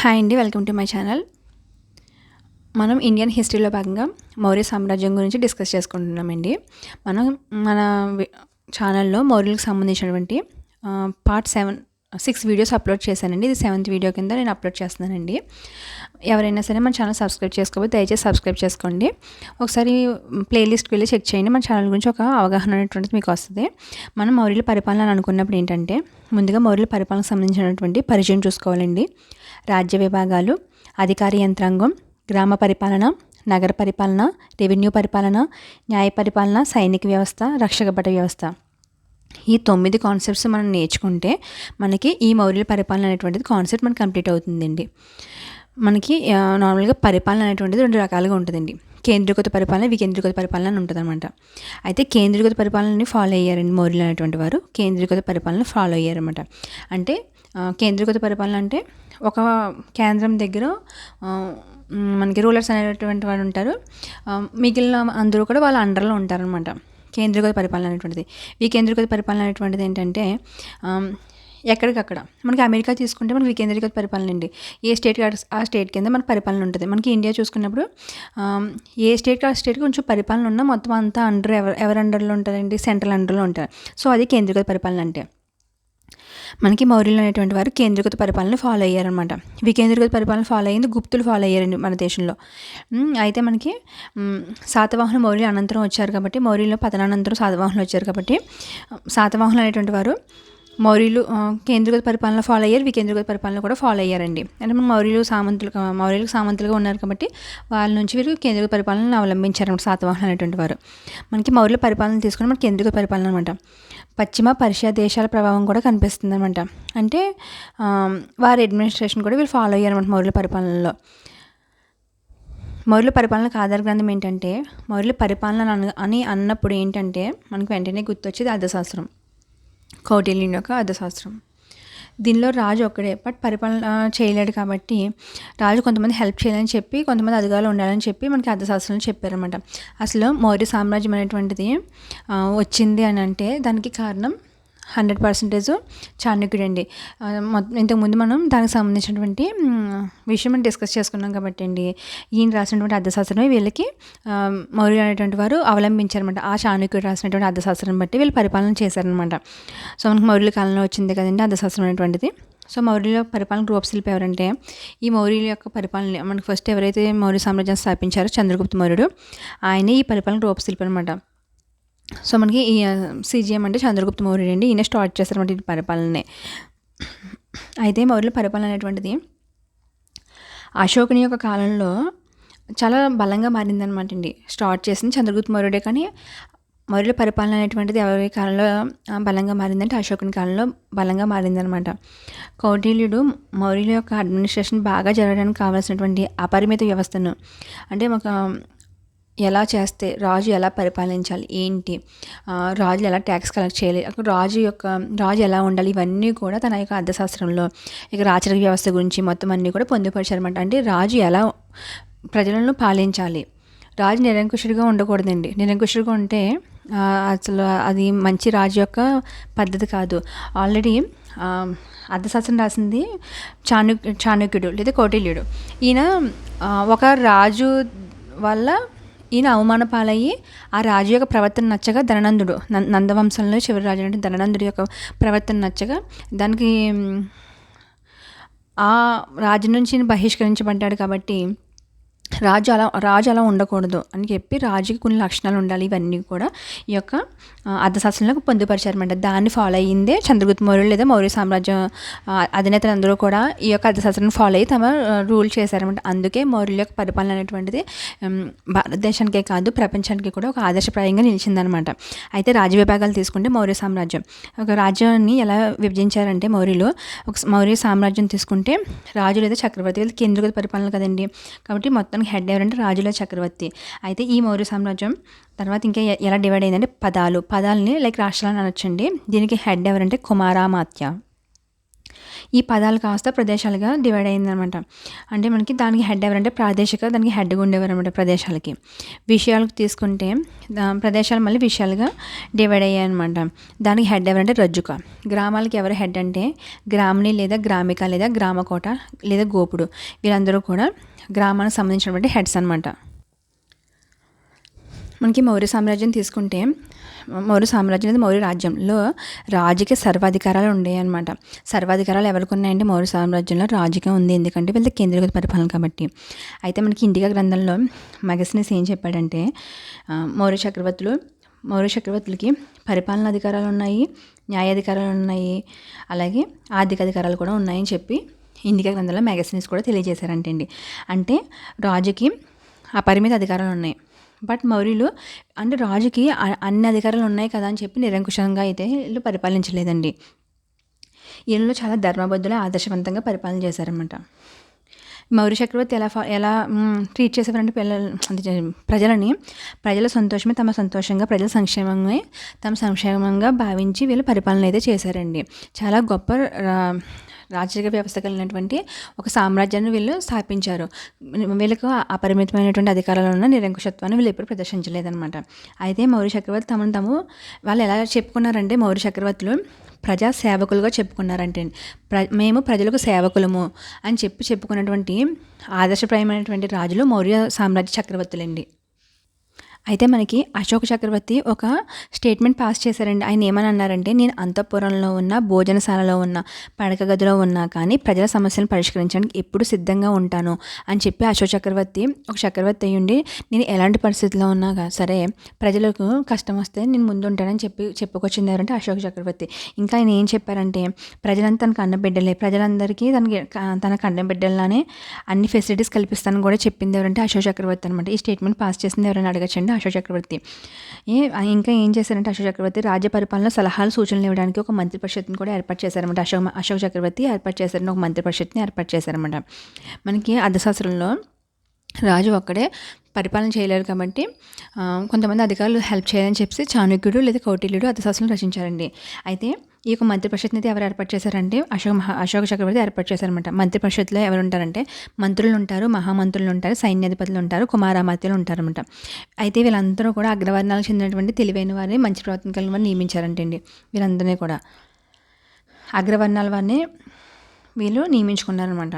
Hi అండి welcome to my channel మనం Indian హిస్టరీలో భాగంగా మౌర్య సామ్రాజ్యం గురించి డిస్కస్ చేసుకుంటున్నామండి. మనం మన ఛానల్లో మౌర్యులకు సంబంధించినటువంటి part seven six videos upload చేశానండి. ఇది సెవెంత్ వీడియో కింద నేను అప్లోడ్ చేస్తున్నానండి. ఎవరైనా సరే మన ఛానల్ సబ్స్క్రైబ్ చేసుకోకపోతే దయచేసి సబ్స్క్రైబ్ చేసుకోండి. ఒకసారి ప్లేలిస్ట్కి వెళ్ళి చెక్ చేయండి. మన ఛానల్ గురించి ఒక అవగాహన అనేటువంటిది మీకు వస్తుంది. మనం మౌర్యుల పరిపాలన అనుకున్నప్పుడు ఏంటంటే ముందుగా మౌర్యుల పరిపాలనకు సంబంధించినటువంటి పరిచయం చూసుకోవాలండి. రాజ్య విభాగాలు అధికార యంత్రాంగం గ్రామ పరిపాలన నగర పరిపాలన రెవెన్యూ పరిపాలన న్యాయ పరిపాలన సైనిక వ్యవస్థ రక్షకపట వ్యవస్థ. ఈ తొమ్మిది కాన్సెప్ట్స్ మనం నేర్చుకుంటే మనకి ఈ మౌర్యుల పరిపాలన అనేటువంటిది కాన్సెప్ట్ మనకి కంప్లీట్ అవుతుందండి. మనకి నార్మల్గా పరిపాలన అనేటువంటిది రెండు రకాలుగా ఉంటుందండి. కేంద్రీకృత పరిపాలన వికేంద్రీకృత పరిపాలన అని ఉంటుంది అనమాట అయితే కేంద్రీకృత పరిపాలనని ఫాలో అయ్యారండి మౌర్యులు అనేటువంటి వారు. కేంద్రీకృత పరిపాలన ఫాలో అయ్యారనమాట అంటే కేంద్రీకృత పరిపాలన అంటే ఒక కేంద్రం దగ్గర మనకి రూలర్స్ అనేటువంటి వారు ఉంటారు. మిగిలిన అందరూ కూడా వాళ్ళ అండర్లో ఉంటారనమాట కేంద్రీకృత పరిపాలన అనేటువంటిది. వికేంద్రీకృత పరిపాలన అనేటువంటిది ఏంటంటే ఎక్కడికక్కడ. మనకి అమెరికా తీసుకుంటే మనకి వికేంద్రీకృత పరిపాలన అండి. ఏ స్టేట్ ఆ స్టేట్ కింద మనకి పరిపాలన ఉంటుంది. మనకి ఇండియా చూసుకున్నప్పుడు ఏ స్టేట్ ఆ స్టేట్కి కొంచెం పరిపాలన ఉన్నా మొత్తం అంతా అండర్ ఎవరు ఎవరి అండర్లో ఉంటారండి? సెంట్రల్ అండర్లో ఉంటారు. సో అది కేంద్రీకృత పరిపాలన అంటే. మనకి మౌర్యులు అనేటువంటి వారు కేంద్రీకృత పరిపాలన ఫాలో అయ్యారనమాట వికేంద్రీకృత పరిపాలన ఫాలో అయ్యింది గుప్తులు ఫాలో అయ్యారండి మన దేశంలో. అయితే మనకి శాతవాహన మౌర్యులు అనంతరం వచ్చారు కాబట్టి మౌర్యులు పతనానంతరం శాతవాహనులు వచ్చారు కాబట్టి శాతవాహనులు అనేటువంటి వారు మౌర్యులు కేంద్రగత కేంద్రీకృత పరిపాలన ఫాలో అయ్యారు. వికేంద్రగత పరిపాలన కూడా ఫాలో అయ్యారండి. అంటే మన మౌర్యులు సామంతులు మౌర్యులకు సామంతులుగా ఉన్నారు కాబట్టి వాళ్ళ నుంచి వీరు కేంద్రగత పరిపాలనను అవలంబించారు శాతవాహన అనేటువంటి వారు. మనకి మౌర్యుల పరిపాలన తీసుకుని మనకి కేంద్రగత పరిపాలన అనమాట పశ్చిమ పర్షియా దేశాల ప్రభావం కూడా కనిపిస్తుంది అనమాట అంటే వారి అడ్మినిస్ట్రేషన్ కూడా వీళ్ళు ఫాలో అయ్యారనమాట మౌర్యుల పరిపాలనలో. మౌర్యుల పరిపాలనకు ఆధార గ్రంథం ఏంటంటే మౌర్యుల పరిపాలన అన- అని అన్నప్పుడు ఏంటంటే మనకు వెంటనే గుర్తొచ్చేది అర్థశాస్త్రం. కౌటిల్యుని యొక్క అర్థశాస్త్రం. దీనిలో రాజు ఒక్కడే బట్ పరిపాలన చేయలేడు కాబట్టి రాజు కొంతమంది హెల్ప్ చేయాలని చెప్పి కొంతమంది అధికారులు ఉండాలని చెప్పి మనకి అర్థశాస్త్రంలో చెప్పారనమాట అసలు మౌర్య సామ్రాజ్యం అనేటువంటిది వచ్చింది అని అంటే దానికి కారణం హండ్రెడ్ పర్సెంటేజ్ చాణక్యుడు అండి ఇంతకుముందు మనం దానికి సంబంధించినటువంటి విషయం మనం డిస్కస్ చేసుకున్నాం కాబట్టి అండి. ఈయన రాసినటువంటి అర్థశాస్త్రమే వీళ్ళకి మౌర్యులు అనేటువంటి వారు అవలంబించారనమాట ఆ చాణక్యుడు రాసినటువంటి అర్థశాస్త్రం బట్టి వీళ్ళు పరిపాలన చేశారనమాట సో మనకి మౌర్యుల కాలంలో వచ్చింది కదండి అర్థశాస్త్రం అనేటువంటిది. సో మౌర్యుల పరిపాలన రూపశిల్పి ఎవరంటే ఈ మౌర్యుల యొక్క పరిపాలన మనకి ఫస్ట్ ఎవరైతే మౌర్య సామ్రాజ్యం స్థాపించారో చంద్రగుప్త మౌర్యుడు ఆయన ఈ పరిపాలన రూపశిల్పి అనమాట సో మనకి ఈ సీజీఎం అంటే చంద్రగుప్త మౌర్యుడు అండి. ఈయన స్టార్ట్ చేస్తారన్నమాట ఈ పరిపాలనని. అయితే మౌర్యుల పరిపాలన అనేటువంటిది అశోకుని యొక్క కాలంలో చాలా బలంగా మారిందనమాట అండి. స్టార్ట్ చేసింది చంద్రగుప్త మౌర్యుడే కానీ మౌర్యుల పరిపాలన అనేటువంటిది ఎవరి కాలంలో బలంగా మారిందంటే అశోకుని కాలంలో బలంగా మారిందనమాట కౌటిల్యుడు మౌర్యుల యొక్క అడ్మినిస్ట్రేషన్ బాగా జరగడానికి కావాల్సినటువంటి అపరిమిత వ్యవస్థను అంటే ఒక ఎలా చేస్తే రాజు ఎలా పరిపాలించాలి ఏంటి? రాజు రాజులు ఎలా ట్యాక్స్ కలెక్ట్ చేయాలి రాజు యొక్క రాజు ఎలా ఉండాలి ఇవన్నీ కూడా తన యొక్క అర్థశాస్త్రంలో ఇక రాచరిక వ్యవస్థ గురించి మొత్తం అన్నీ కూడా పొందుపరిచారన్నమాట. అంటే రాజు ఎలా ప్రజలను పాలించాలి? రాజు నిరంకుశుడిగా ఉండకూడదండి. నిరంకుశుడిగా ఉంటే అసలు అది మంచి రాజు యొక్క పద్ధతి కాదు. ఆల్రెడీ అర్థశాస్త్రం రాసింది చాణక్య చాణుక్యుడు లేదా కౌటిల్యుడు. ఈయన ఒక రాజు వల్ల ఈయన అవమాన పాలయ్యి ఆ రాజు యొక్క ప్రవర్తన నచ్చగా ధననందుడు. నందవంశంలో చివరి రాజు అంటే ధననందుడి యొక్క ప్రవర్తన నచ్చగా దానికి ఆ రాజు నుంచి బహిష్కరించబడ్డాడు కాబట్టి రాజు అలా రాజు అలా ఉండకూడదు అని చెప్పి రాజుకి కొన్ని లక్షణాలు ఉండాలి ఇవన్నీ కూడా ఈ యొక్క ఆ, అర్థశాస్త్రంలో పొందుపరిచారన్నమాట. దాన్ని ఫాలో అయ్యిందే చంద్రగుప్త మౌర్యులు లేదా మౌర్య సామ్రాజ్యం అధినేతలు అందరూ కూడా ఈ యొక్క అర్థశాస్త్రాన్ని ఫాలో అయ్యి తమ రూల్ చేశారనమాట అందుకే మౌర్యుల యొక్క పరిపాలన అనేటువంటిది భారతదేశానికే కాదు ప్రపంచానికి కూడా ఒక ఆదర్శప్రాయంగా నిలిచిందనమాట అయితే రాజ్య విభాగాలు తీసుకుంటే మౌర్య సామ్రాజ్యం. ఒక రాజ్యాన్ని ఎలా విభజించారంటే మౌర్యులు ఒక మౌర్య సామ్రాజ్యం తీసుకుంటే రాజు లేదా చక్రవర్తి వీళ్ళు కేంద్రగత పరిపాలన కదండి. కాబట్టి మొత్తం మొత్తానికి హెడ్ ఎవరంటే రాజుల చక్రవర్తి. అయితే ఈ మౌర్య సామ్రాజ్యం తర్వాత ఇంకా ఎలా డివైడ్ అయిందంటే పదాలు. పదాలని లైక్ రాష్ట్రాలను అనొచ్చండి. దీనికి హెడ్ ఎవరంటే కుమారామాత్య. ఈ పదాలు కాస్త ప్రదేశాలుగా డివైడ్ అయిందనమాట. అంటే మనకి దానికి హెడ్ ఎవరంటే ప్రాదేశిక దానికి హెడ్గా ఉండేవారు అనమాట ప్రదేశాలకి. విషయాలకు తీసుకుంటే ప్రదేశాలు మళ్ళీ విషయాలుగా డివైడ్ అయ్యాయి అనమాట దానికి హెడ్ ఎవరంటే రజ్జుక. గ్రామాలకి ఎవరు హెడ్ అంటే గ్రామని లేదా గ్రామిక లేదా గ్రామకోట లేదా గోపుడు. వీళ్ళందరూ కూడా గ్రామానికి సంబంధించినటువంటి హెడ్స్ అనమాట మనకి మౌర్య సామ్రాజ్యం తీసుకుంటే మౌర్య సామ్రాజ్యం అనేది మౌర్య రాజ్యంలో రాజుకి సర్వాధికారాలు ఉండేవి అనమాట సర్వాధికారాలు ఎవరికి ఉన్నాయంటే మౌర్య సామ్రాజ్యంలో రాజుకే ఉంది. ఎందుకంటే వీళ్ళకి కేంద్రీకృత పరిపాలన కాబట్టి. అయితే మనకి ఇండికా గ్రంథంలో మగసినెస్ ఏం చెప్పాడంటే మౌర్య చక్రవర్తులు మౌర్య చక్రవర్తులకి పరిపాలన అధికారాలు ఉన్నాయి న్యాయాధికారాలు ఉన్నాయి అలాగే ఆర్థిక అధికారాలు కూడా ఉన్నాయని చెప్పి ఇండికా గ్రంథంలో మ్యాగజైన్స్ కూడా తెలియజేశారంటండి. అండి అంటే రాజుకి అపరిమిత అధికారాలు ఉన్నాయి బట్ మౌర్యులు అంటే రాజుకి అన్ని అధికారాలు ఉన్నాయి కదా అని చెప్పి నిరంకుశంగా అయితే వీళ్ళు పరిపాలించలేదండి. వీళ్ళు చాలా ధర్మబద్ధులు ఆదర్శవంతంగా పరిపాలన చేశారన్నమాట. మౌర్య చక్రవర్తి ఎలా ఎలా ట్రీట్ చేసేవారంటే పిల్లలు అంటే ప్రజలని ప్రజల సంతోషమే తమ సంతోషంగా ప్రజల సంక్షేమమే తమ సంక్షేమంగా భావించి వీళ్ళు పరిపాలన అయితే చేశారండి. చాలా గొప్ప రాజకీయ వ్యవస్థ కలిగినటువంటి ఒక సామ్రాజ్యాన్ని వీళ్ళు స్థాపించారు. వీళ్ళకు అపరిమితమైనటువంటి అధికారాలు ఉన్న నిరంకుశత్వాన్ని వీళ్ళు ఎప్పుడు ప్రదర్శించలేదన్నమాట. అయితే మౌర్య చక్రవర్తి తమను తాము వాళ్ళు ఎలా చెప్పుకున్నారంటే మౌర్య చక్రవర్తులు ప్రజా సేవకులుగా చెప్పుకున్నారంటే ప్ర మేము ప్రజలకు సేవకులము అని చెప్పి చెప్పుకున్నటువంటి ఆదర్శప్రాయమైనటువంటి రాజులు మౌర్య సామ్రాజ్య చక్రవర్తులండి. అయితే మనకి అశోక్ చక్రవర్తి ఒక స్టేట్మెంట్ పాస్ చేశారండి. ఆయన ఏమని అన్నారంటే నేను అంతఃపురంలో ఉన్న భోజనశాలలో ఉన్న పడక గదిలో ఉన్నా కానీ ప్రజల సమస్యలను పరిష్కరించడానికి ఎప్పుడు సిద్ధంగా ఉంటాను అని చెప్పి అశోక్ చక్రవర్తి ఒక చక్రవర్తి అయ్యుండి నేను ఎలాంటి పరిస్థితిలో ఉన్నా సరే ప్రజలకు కష్టం వస్తే నేను ముందు ఉంటానని చెప్పి చెప్పుకొచ్చింది ఎవరంటే అశోక్ చక్రవర్తి. ఇంకా ఆయన ఏం చెప్పారంటే ప్రజలంతా తనకు అన్నబిడ్డలే. ప్రజలందరికీ తనకి తన కన్నబిడ్డలానే అన్ని ఫెసిలిటీస్ కల్పిస్తానని కూడా చెప్పింది ఎవరంటే అశోక్ చక్రవర్తి అనమాట ఈ స్టేట్మెంట్ పాస్ చేసింది ఎవరైనా అడగచ్చండి అశోక్ చక్రవర్తి. ఏ ఇంకా ఏం చేశారంటే అశోక్ చక్రవర్తి రాజ్య పరిపాలన సలహాలు సూచనలు ఇవ్వడానికి ఒక మంత్రి పరిషత్ని కూడా ఏర్పాటు చేశారన్నమాట. అశోక్ అశోక్ చక్రవర్తి ఏర్పాటు చేశారని ఒక మంత్రి పరిషత్ని ఏర్పాటు చేశారన్నమాట. మనకి అర్థశాస్త్రంలో రాజు ఒక్కడే పరిపాలన చేయలేరు కాబట్టి కొంతమంది అధికారులు హెల్ప్ చేయాలని చెప్పి చాణక్యుడు లేదా కౌటిల్యుడు అర్థశాస్త్రం రచించారండి. అయితే ఈ యొక్క మంత్రి పరిషత్ని అయితే ఎవరు ఏర్పాటు చేశారంటే అశోక్ మహా అశోక చక్రవర్తి ఏర్పాటు చేశారనమాట మంత్రి పరిషత్లో ఎవరు ఉంటారంటే మంత్రులు ఉంటారు మహామంత్రులు ఉంటారు సైన్యాధిపతులు ఉంటారు కుమారామాత్యులు ఉంటారనమాట అయితే వీళ్ళందరూ కూడా అగ్రవర్ణాలకు చెందినటువంటి తెలివైన వారిని మంచి ప్రవర్తన కలిగిన వారిని నియమించారంటండి వీళ్ళందరినీ కూడా. అగ్రవర్ణాల వారిని వీళ్ళు నియమించుకున్నారనమాట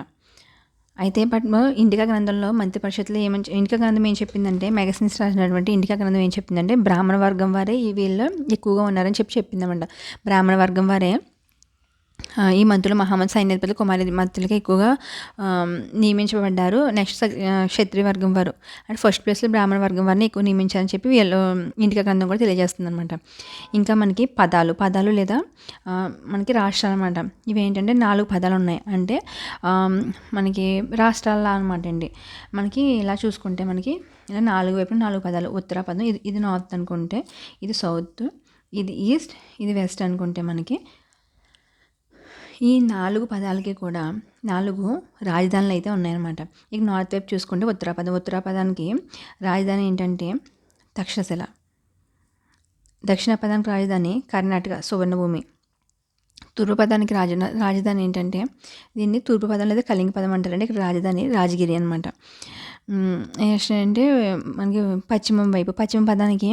అయితే బట్ ఇండికా గ్రంథంలో మంత్రి పరిషత్లో ఏమని ఇండికా గ్రంథం ఏం చెప్పిందంటే మెగసిన్స్ రాసినటువంటి ఇండికా గ్రంథం ఏం చెప్పిందంటే బ్రాహ్మణ వర్గం వారే ఈ వీళ్ళు ఎక్కువగా ఉన్నారని చెప్పి చెప్పిందన్నమాట బ్రాహ్మణ వర్గం వారే ఈ మంత్రులు మహమ్మద్ సైన్యాధిపతులు కుమారి మంత్రులకి ఎక్కువగా నియమించబడ్డారు. నెక్స్ట్ క్షత్రియ వర్గం వారు. అంటే ఫస్ట్ ప్లేస్లో బ్రాహ్మణ వర్గం వారిని ఎక్కువ నియమించారని చెప్పి వీళ్ళు ఇంటిక గ్రంథం కూడా తెలియజేస్తుంది అనమాట ఇంకా మనకి పదాలు పదాలు లేదా మనకి రాష్ట్రాలు అనమాట ఇవి ఏంటంటే నాలుగు పదాలు ఉన్నాయి. అంటే మనకి రాష్ట్రాల్లో అనమాట అండి. మనకి ఇలా చూసుకుంటే మనకి ఇలా నాలుగు వైపు నాలుగు పదాలు. ఉత్తర పదం ఇది ఇది నార్త్ అనుకుంటే ఇది సౌత్ ఇది ఈస్ట్ ఇది వెస్ట్ అనుకుంటే మనకి ఈ నాలుగు పదాలకి కూడా నాలుగు రాజధానులు అయితే ఉన్నాయన్నమాట. ఇక నార్త్ వైపు చూసుకుంటే ఉత్తరాపదం. ఉత్తరాపదానికి రాజధాని ఏంటంటే తక్షశిల. దక్షిణ పదానికి రాజధాని కర్ణాటక సువర్ణభూమి. తూర్పు పదానికి రాజ రాజధాని ఏంటంటే దీన్ని తూర్పు పదం లేదా కళింగ పదం అంటారండి. ఇక్కడ రాజధాని రాజగిరి అనమాట నెక్స్ట్ అంటే మనకి పశ్చిమం వైపు పశ్చిమ పదానికి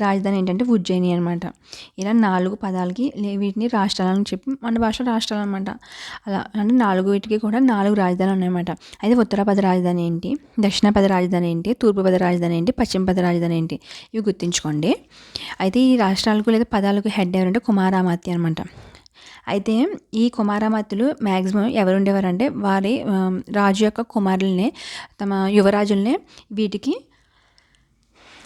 రాజధాని ఏంటంటే ఉజ్జయిని అనమాట ఇలా నాలుగు పదాలకి వీటిని రాష్ట్రాలని చెప్పి మన భాష రాష్ట్రాలు అనమాట అలా అంటే నాలుగు వీటికి కూడా నాలుగు రాజధానులు ఉన్నాయన్నమాట. అయితే ఉత్తర పద రాజధాని ఏంటి? దక్షిణ పద రాజధాని ఏంటి? తూర్పు పద రాజధాని ఏంటి? పశ్చిమ పద రాజధాని ఏంటి? ఇవి గుర్తుంచుకోండి. అయితే ఈ రాష్ట్రాలకు లేదా పదాలకు హెడ్ ఎవరంటే కుమారామాత్య అనమాట అయితే ఈ కుమారామాత్యులు మ్యాక్సిమం ఎవరు ఉండేవారంటే వారి రాజు యొక్క కుమారుల్ని తమ యువరాజుల్ని వీటికి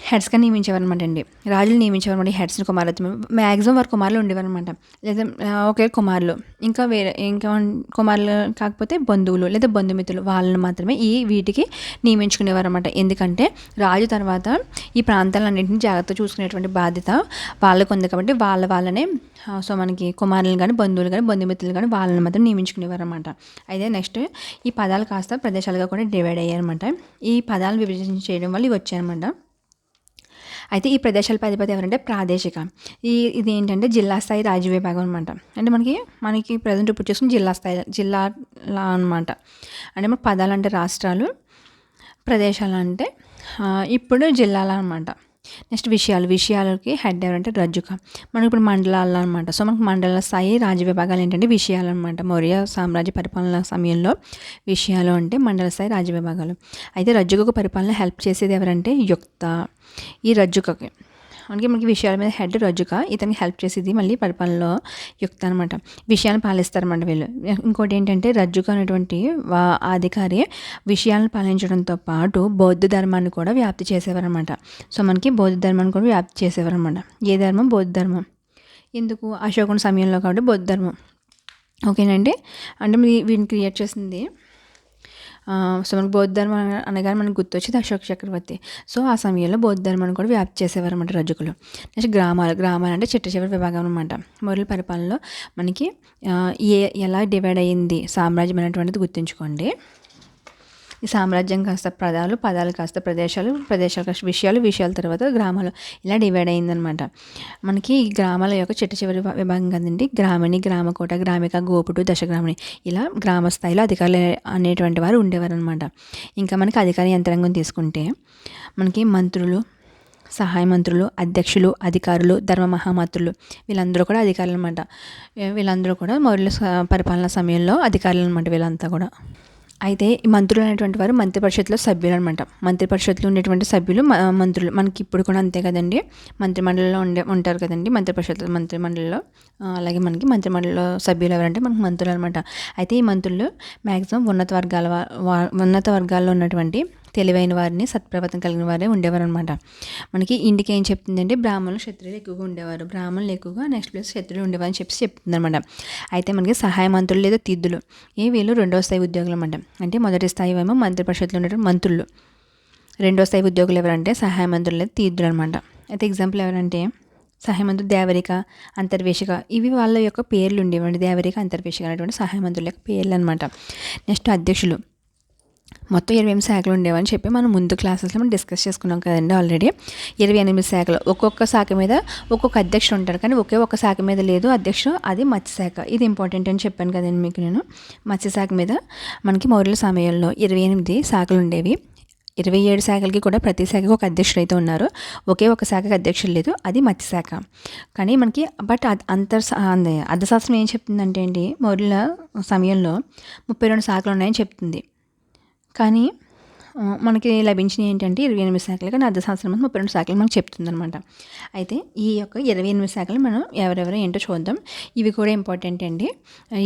హెడ్స్గా నియమించేవారనమాట అండి. రాజులు నియమించేవారు హెడ్స్ని కుమారులు మ్యాక్సిమం వారు కుమారులు ఉండేవారనమాట. లేదా ఒకే కుమారులు. ఇంకా వేరే ఇంకా కుమారులు కాకపోతే బంధువులు లేదా బంధుమిత్రులు వాళ్ళని మాత్రమే ఈ వీటికి నియమించుకునేవారు అనమాట ఎందుకంటే రాజు తర్వాత ఈ ప్రాంతాలన్నింటినీ జాగ్రత్త చూసుకునేటువంటి బాధ్యత వాళ్ళకు ఉంది కాబట్టి వాళ్ళ వాళ్ళనే సో మనకి కుమారులు కానీ బంధువులు కానీ బంధుమిత్రులు కానీ వాళ్ళని మాత్రం నియమించుకునేవారు అనమాట అయితే నెక్స్ట్ ఈ పదాలు కాస్త ప్రదేశాలుగా కూడా డివైడ్ అయ్యారనమాట ఈ పదాలను విభజన చేయడం వల్ల ఇవి వచ్చాయన్నమాట అయితే ఈ ప్రదేశాలపై అధిపతి ఎవరంటే ప్రాదేశిక. ఈ ఇది ఏంటంటే జిల్లా స్థాయి రాజ్య విభాగం అనమాట అంటే మనకి మనకి ప్రజెంట్ ఇప్పుడు చూసుకుని జిల్లా స్థాయి జిల్లాలా అనమాట అంటే మనకు పదాలు అంటే రాష్ట్రాలు ప్రదేశాలు అంటే ఇప్పుడు జిల్లాలు అనమాట నెక్స్ట్ విషయాలు విషయాలకి హెడ్ ఎవరంటే రజ్జుక. మనకి ఇప్పుడు మండలాలు అనమాట సో మనకు మండల స్థాయి రాజ్య విభాగాలు ఏంటంటే విషయాలు అనమాట మౌర్య సామ్రాజ్య పరిపాలన సమయంలో విషయాలు అంటే మండల స్థాయి రాజ్య విభాగాలు. అయితే రజ్జుకకు పరిపాలన హెల్ప్ చేసేది ఎవరంటే యుక్త. ఈ రజ్జుకకి. మనకి మనకి విషయాల మీద హెడ్ రజ్జుక ఇతనికి హెల్ప్ చేసేది మళ్ళీ పరిపాలనలో యుక్త అనమాట విషయాలను పాలిస్తారన్నమాట వీళ్ళు. ఇంకోటి ఏంటంటే రజ్జుక అనేటువంటి అధికారి విషయాలను పాలించడంతో పాటు బౌద్ధ ధర్మాన్ని కూడా వ్యాప్తి చేసేవారనమాట సో మనకి బౌద్ధ ధర్మాన్ని కూడా వ్యాప్తి చేసేవారనమాట ఏ ధర్మం? బౌద్ధ ధర్మం. ఎందుకు? అశోకుని సమయంలో కాబట్టి బౌద్ధ ధర్మం. ఓకేనండి? అంటే మీ వీటిని క్రియేట్ చేసింది. సో మనకు బౌద్ధ ధర్మం అనగానే మనకు గుర్తొచ్చేది అశోక్ చక్రవర్తి. సో ఆ సమయంలో బౌద్ధ ధర్మాన్ని కూడా వ్యాప్తి చేసేవారు అనమాట రజకులు. నెక్స్ట్ గ్రామాలు గ్రామాలు అంటే చిట్ట చివరి విభాగం అనమాట మొదటి పరిపాలనలో మనకి ఏ ఎలా డివైడ్ అయ్యింది సామ్రాజ్యం అనేటువంటిది గుర్తుంచుకోండి. ఈ సామ్రాజ్యం కాస్త పదాలు పదాలు కాస్త ప్రదేశాలు ప్రదేశాలు కాస్త విషయాలు విషయాల తర్వాత గ్రామాలు ఇలా డివైడ్ అయిందనమాట మనకి ఈ గ్రామాల యొక్క చిట్ట చివరి విభాగం కదండి. గ్రామిణి గ్రామకోట గ్రామిక గోపుడు దశగ్రామిణి ఇలా గ్రామ స్థాయిలో అధికారులు అనేటువంటి వారు ఉండేవారు అనమాట ఇంకా మనకి అధికార యంత్రాంగం తీసుకుంటే మనకి మంత్రులు సహాయ మంత్రులు అధ్యక్షులు అధికారులు ధర్మ మహామంత్రులు వీళ్ళందరూ కూడా అధికారులు అనమాట వీళ్ళందరూ కూడా మౌర్యుల పరిపాలన సమయంలో అధికారులు అనమాట వీళ్ళంతా కూడా. అయితే ఈ మంత్రులు అనేటువంటి వారు మంత్రి పరిషత్లో సభ్యులు అనమాట మంత్రి పరిషత్లో ఉండేటువంటి సభ్యులు మంత్రులు. మనకి ఇప్పుడు కూడా అంతే కదండి. మంత్రిమండలిలో ఉండే ఉంటారు కదండి మంత్రి పరిషత్ మంత్రి అలాగే మనకి మంత్రిమండలిలో సభ్యులు ఎవరంటే మనకు మంత్రులు అనమాట అయితే ఈ మంత్రులు మ్యాక్సిమం ఉన్నత వర్గాల ఉన్నత వర్గాల్లో ఉన్నటువంటి తెలివైన వారిని సత్ప్రవర్తన కలిగిన వారే ఉండేవారు అనమాట మనకి ఇంటికి ఏం చెప్తుందంటే బ్రాహ్మణులు క్షత్రియులు ఎక్కువగా ఉండేవారు. బ్రాహ్మణులు ఎక్కువగా నెక్స్ట్ ప్లేస్ క్షత్రియులు ఉండేవారని చెప్పి చెప్తుంది అనమాట అయితే మనకి సహాయ మంత్రులు లేదా తిద్దులు ఏ వీళ్ళు రెండవ స్థాయి ఉద్యోగులు అనమాట అంటే మొదటి స్థాయి ఏమో మంత్రి పరిషత్లో ఉండేటువంటి మంత్రులు. రెండో స్థాయి ఉద్యోగులు ఎవరంటే సహాయ మంత్రులు లేదా తీర్థులు అనమాట అయితే ఎగ్జాంపుల్ ఎవరంటే సహాయమంత్రులు దేవరిక అంతర్వేషిక ఇవి వాళ్ళ యొక్క పేర్లు ఉండేవండి. దేవరిక అంతర్వేషిక అనేటువంటి సహాయమంత్రుల యొక్క పేర్లు అనమాట నెక్స్ట్ అధ్యక్షులు. మొత్తం ఇరవై ఎనిమిది శాఖలు ఉండేవని చెప్పి మనం ముందు క్లాసెస్లో మనం డిస్కస్ చేసుకున్నాం కదండి ఆల్రెడీ. ఇరవై ఎనిమిది శాఖలు. ఒక్కొక్క శాఖ మీద ఒక్కొక్క అధ్యక్షుడు ఉంటారు కానీ ఒకే ఒక్క శాఖ మీద లేదు. అధ్యక్షుడు అది మత్స్యశాఖ ఇది ఇంపార్టెంట్ అని చెప్పాను కదండి మీకు నేను. మత్స్యశాఖ మీద మనకి మౌర్యుల సమయంలో ఇరవై ఎనిమిది శాఖలు ఉండేవి. ఇరవై ఏడు శాఖలకి కూడా ప్రతి శాఖకి ఒక అధ్యక్షుడు అయితే ఉన్నారు. ఒకే ఒక శాఖకు అధ్యక్షుడు లేదు. అది మత్స్యశాఖ కానీ మనకి బట్ అంతర్ అర్థశాస్త్రం ఏం చెప్తుందంటే అండి మౌర్యుల సమయంలో ముప్పై రెండు శాఖలు ఉన్నాయని చెప్తుంది. కానీ మనకి లభించినవి ఏంటంటే ఇరవై ఎనిమిది శాఖలు కానీ అర్ధ సంవత్సరం ముప్పై రెండు శాఖలు మనకు చెప్తుందనమాట అయితే ఈ యొక్క ఇరవై ఎనిమిది శాఖలు మనం ఎవరెవరు ఏంటో చూద్దాం. ఇవి కూడా ఇంపార్టెంట్ అండి.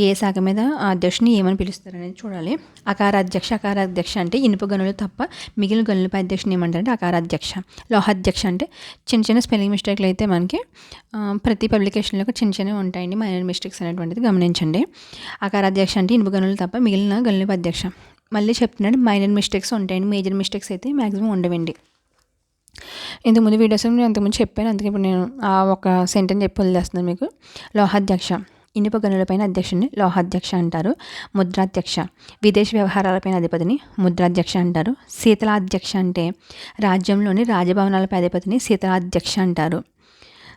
ఏ శాఖ మీద అధ్యక్షుని ఏమని పిలుస్తారు అనేది చూడాలి. అకారాధ్యక్ష అకారాధ్యక్ష అంటే ఇనుప గనులు తప్ప మిగిలిన గనులపై అధ్యక్షుని ఏమంటారంటే అకారాధ్యక్ష. లోహాధ్యక్ష అంటే చిన్న చిన్న స్పెల్లింగ్ మిస్టేక్లు అయితే మనకి ప్రతి పబ్లికేషన్లో చిన్న చిన్నవి ఉంటాయండి. మైనర్ మిస్టేక్స్ అనేటువంటిది గమనించండి. అకారాధ్యక్ష అంటే ఇనుప గనులు తప్ప మిగిలిన గనులపై అధ్యక్ష. మళ్ళీ చెప్తున్నాడు మైనర్ మిస్టేక్స్ ఉంటాయండి. మేజర్ మిస్టేక్స్ అయితే మ్యాక్సిమం ఉండవండి. ఇంతకుముందు వీడియోస్ నేను అంతకుముందు చెప్పాను అందుకే ఇప్పుడు నేను ఆ ఒక సెంటెన్స్ చెప్పి వదిలేస్తున్నాను మీకు. లోహాధ్యక్ష ఇనుప గనులపైన అధ్యక్షుడిని లోహాధ్యక్ష అంటారు ముద్రాధ్యక్ష. విదేశీ వ్యవహారాలపైన అధిపతిని ముద్రాధ్యక్ష అంటారు. శీతలాధ్యక్ష అంటే రాజ్యంలోని రాజభవనాలపై అధిపతిని శీతలాధ్యక్ష అంటారు.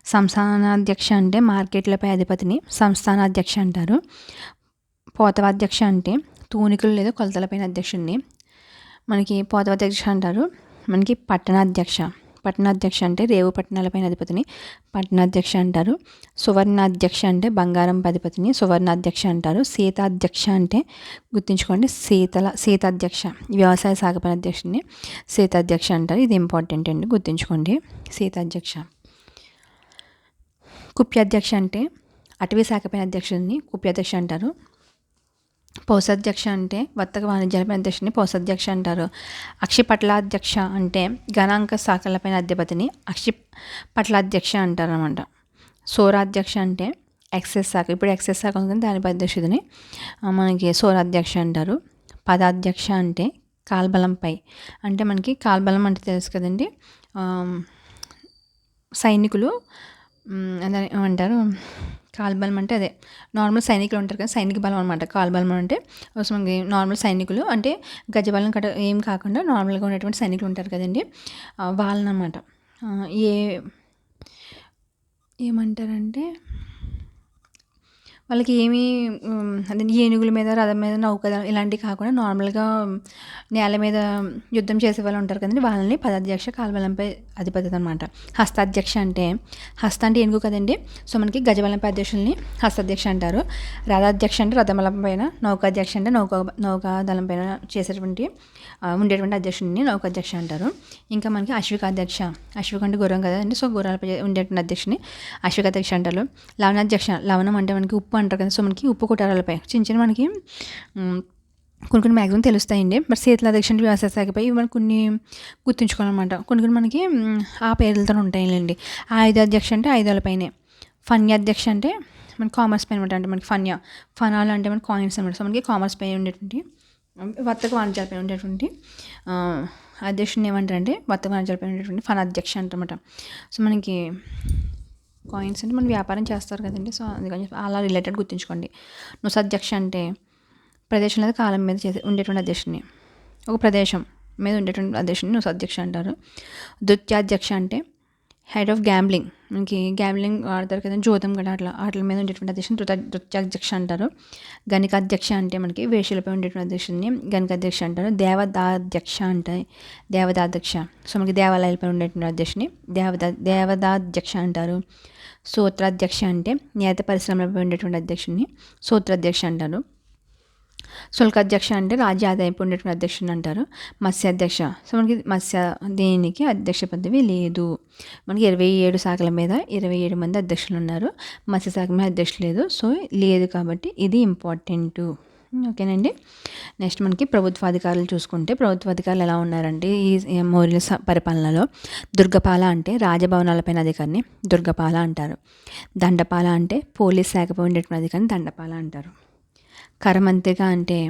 సంస్థానాధ్యక్ష అంటే మార్కెట్లపై అధిపతిని సంస్థానాధ్యక్ష అంటారు. పోతవాధ్యక్ష అంటే తూనికలు లేదా కొలతలపైన అధ్యక్షుడిని మనకి పోతవాధ్యక్ష అంటారు. మనకి పట్టణాధ్యక్ష. పట్టణాధ్యక్ష అంటే రేవు పట్టణాలపైన అధిపతిని పట్టణాధ్యక్ష అంటారు. సువర్ణాధ్యక్ష అంటే బంగారం అధిపతిని సువర్ణాధ్యక్ష అంటారు. సీతాధ్యక్ష అంటే గుర్తుంచుకోండి సీతల సీతాధ్యక్ష. వ్యవసాయ శాఖపైన అధ్యక్షుడిని సీతాధ్యక్ష అంటారు. ఇది ఇంపార్టెంట్ అండి. గుర్తుంచుకోండి సీతాధ్యక్ష. కుప్యాధ్యక్ష అంటే అటవీ శాఖపైన అధ్యక్షుడిని కుప్యాధ్యక్ష అంటారు. పౌసాధ్యక్ష అంటే వర్తక వాణిజ్యాలపై అధ్యక్షుని పౌసాధ్యక్ష అంటారు. అక్షి పట్లాధ్యక్ష అంటే గణాంక శాఖలపైన అధ్యపతిని అక్షి పట్లాధ్యక్ష అంటారనమాట సోరాధ్యక్ష అంటే ఎక్సెస్ శాఖ. ఇప్పుడు ఎక్సెస్ శాఖ ఉంది దానిపై అధ్యక్షుడిని మనకి సోరాధ్యక్ష అంటారు. పదాధ్యక్ష అంటే కాల్బలంపై అంటే మనకి కాల్బలం అంటే తెలుసు కదండి. సైనికులు ఏమంటారు? కాల్బలం అంటే అదే. నార్మల్ సైనికులు ఉంటారు కదా సైనిక బలం అనమాట కాల్బలం అంటే మనకి నార్మల్ సైనికులు అంటే గజబలం కట ఏం కాకుండా నార్మల్గా ఉన్నటువంటి సైనికులు ఉంటారు కదండి. వాళ్ళనమాట ఏ ఏమంటారంటే వాళ్ళకి ఏమీ అదే ఏనుగుల మీద రథం మీద నౌక ఇలాంటివి కాకుండా నార్మల్గా నేల మీద యుద్ధం చేసే వాళ్ళు ఉంటారు కదండి. వాళ్ళని పదాధ్యక్ష కాల్బలంపై అధిపతి అనమాట. హస్తాధ్యక్ష అంటే హస్త అంటే ఏనుగు కదండి. సో మనకి గజబలంపై అధ్యక్షుల్ని హస్తాధ్యక్ష అంటారు. రథాధ్యక్ష అంటే రథబలం పైన నౌకాధ్యక్ష అంటే నౌక నౌకాదళం పైన చేసేటువంటి ఉండేటువంటి అధ్యక్షుడిని నౌకాధ్యక్ష అంటారు. ఇంకా మనకి అశ్వికాధ్యక్ష అశ్విక అంటే గుర్రం కదండి. సో గుర్రాలపై ఉండేటువంటి అధ్యక్షుని అశ్వికాధ్యక్ష అంటారు. లవణాధ్యక్ష లవణం అంటే మనకి ఉప్పు అంటారు కదా. సో మనకి ఉప్పు కుటారాలపై చిన్న చిన్న మనకి కొన్ని కొన్ని మ్యాక్సిమం తెలుస్తాయండి. మరి శీతల దక్షిణ అంటే వ్యవసాయ శాఖపై ఇవి కొన్ని గుర్తుంచుకోవాలన్నమాట. కొన్ని కొన్ని మనకి ఆ పేర్లతో ఉంటాయండి ఆయుధ అధ్యక్ష అంటే ఆయుధాలపైనే. ఫన్యాధ్యక్ష అంటే మనకి కామర్స్ పైన అనమాట. అంటే మనకి ఫన్యా ఫనాలు అంటే మనకి కాయిన్స్ అనమాట. సో మనకి కామర్స్ పై ఉండేటువంటి వర్తక వాణిజ్యాలపై ఉండేటువంటి అధ్యక్షుని ఏమంటారంటే వర్తక వాణిజ్యాలపై ఉండేటువంటి ఫన్ అధ్యక్ష అంటమాట సో మనకి కాయిన్స్ అంటే మనం వ్యాపారం చేస్తారు కదండి. సో అందుకని అలా రిలేటెడ్ గుర్తుంచుకోండి. నుసధ్యక్ష అంటే ప్రదేశం లేదా కాలం మీద చేసే ఉండేటువంటి అధ్యక్షుని ఒక ప్రదేశం మీద ఉండేటువంటి అధ్యక్షుని నుసధ్యక్ష అంటారు. దృత్యాధ్యక్ష అంటే హెడ్ ఆఫ్ గ్యాంబ్లింగ్ మనకి గ్యాంబ్లింగ్ ఆడతారు కదా జోతం గడ అట్లా ఆటల మీద ఉండేటువంటి అధ్యక్షుని నృత్యాధ్యక్ష అంటారు. గణిక అధ్యక్ష అంటే మనకి వేషలపై ఉండేటువంటి అధ్యక్షుని గణికాధ్యక్ష అంటారు. దేవదాధ్యక్ష అంటే దేవదాధ్యక్ష. సో మనకి దేవాలయాలపై ఉండేటువంటి అధ్యక్షుని దేవదా దేవదాధ్యక్ష అంటారు. సూత్రాధ్యక్ష అంటే నేత పరిశ్రమలపై ఉండేటువంటి అధ్యక్షుడిని సూత్రాధ్యక్ష అంటారు. శుల్కాధ్యక్ష అంటే రాజ్య ఆదాయపు ఉండేటువంటి అధ్యక్షుని అంటారు. మత్స్యాధ్యక్ష. సో మనకి మత్స్య దేనికి అధ్యక్ష పదవి లేదు. మనకి ఇరవై ఏడు శాఖల మీద ఇరవై ఏడు మంది అధ్యక్షులు ఉన్నారు. మత్స్య శాఖ మీద అధ్యక్షులు లేదు. సో లేదు కాబట్టి ఇది ఇంపార్టెంట్ ఓకేనండి. నెక్స్ట్ మనకి ప్రభుత్వాధికారులు చూసుకుంటే ప్రభుత్వాధికారులు ఎలా ఉన్నారంటే ఈ మౌర్య పరిపాలనలో దుర్గపాల అంటే రాజభవనాలపైన అధికారిని దుర్గపాల అంటారు. దండపాల అంటే పోలీస్ శాఖపై ఉండేటువంటి అధికారిని దండపాల అంటారు. కరమంత్రిగా అంటే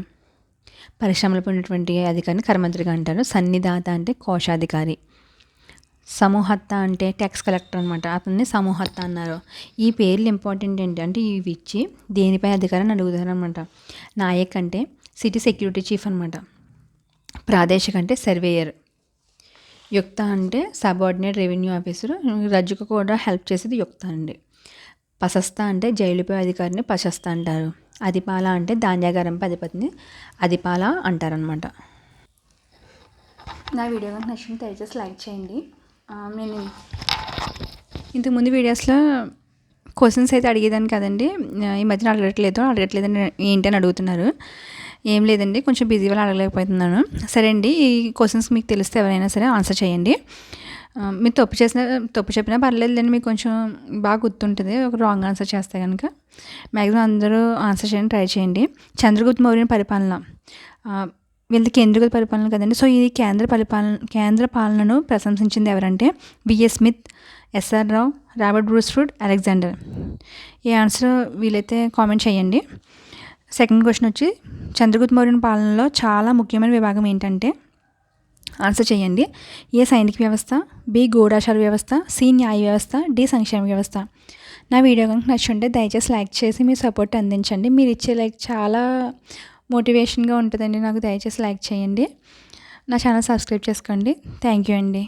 పరిశ్రమలపై ఉన్నటువంటి అధికారిని కరమంత్రిగా అంటారు. సన్నిధాత అంటే కోశాధికారి. సమూహత్త అంటే ట్యాక్స్ కలెక్టర్ అనమాట అతన్ని సమూహత్త అన్నారు. ఈ పేర్లు ఇంపార్టెంట్ ఏంటి అంటే ఇవి ఇచ్చి దేనిపై అధికారాన్ని అడుగుతారనమాట నాయక్ అంటే సిటీ సెక్యూరిటీ చీఫ్ అనమాట ప్రాదేశిక అంటే సర్వేయర్ యుక్త అంటే సబార్డినేట్ రెవెన్యూ ఆఫీసర్ రజ్జుకు కూడా హెల్ప్ చేసేది యుక్త అండి. పసస్త అంటే జైలుపై అధికారిని పశస్త అంటారు. అదిపాల అంటే ధాన్యాగారంపై అధిపతిని అదిపాల అంటారనమాట నా వీడియో కనుక నచ్చింది దయచేసి లైక్ చేయండి. నేను ఇంతకుముందు వీడియోస్లో క్వశ్చన్స్ అయితే అడిగేదాన్ని కదండి. ఈ మధ్యన అడగట్లేదు. అడగట్లేదని అని అడుగుతున్నారు. ఏం లేదండి. కొంచెం బిజీ వల్ల అడగలేకపోతున్నాను. సరే అండి. ఈ క్వశ్చన్స్ మీకు తెలిస్తే ఎవరైనా సరే ఆన్సర్ చేయండి. మీరు తప్పు చేసిన తప్పు చెప్పినా పర్లేదులేండి. మీకు కొంచెం బాగా గుర్తుంటుంది. ఒక రాంగ్ ఆన్సర్ చేస్తే కనుక మ్యాక్సిమం అందరూ ఆన్సర్ చేయడానికి ట్రై చేయండి. చంద్రగుప్త మౌర్య పరిపాలన. వీళ్ళది కేంద్రీకృత పరిపాలన కదండి? సో ఇది కేంద్ర పరిపాలన కేంద్ర పాలనను ప్రశంసించింది ఎవరంటే BS Smith SR Rao Robert Bruce Foote Alexander. ఈ ఆన్సర్ వీలైతే కామెంట్ చేయండి. సెకండ్ క్వశ్చన్ వచ్చి చంద్రగుప్త మౌర్య పాలనలో చాలా ముఖ్యమైన విభాగం ఏంటంటే? ఆన్సర్ చేయండి. ఏ సైనిక వ్యవస్థ? బి గూఢాచార వ్యవస్థ సి న్యాయ వ్యవస్థ డి సంక్షేమ వ్యవస్థ. నా వీడియో కనుక నచ్చుంటే దయచేసి లైక్ చేసి మీ సపోర్ట్ అందించండి. మీరు ఇచ్చే లైక్ చాలా మోటివేషన్గా ఉంటుందండి. నాకు దయచేసి లైక్ చేయండి. నా ఛానల్ సబ్స్క్రైబ్ చేసుకోండి. థ్యాంక్ యూ అండి.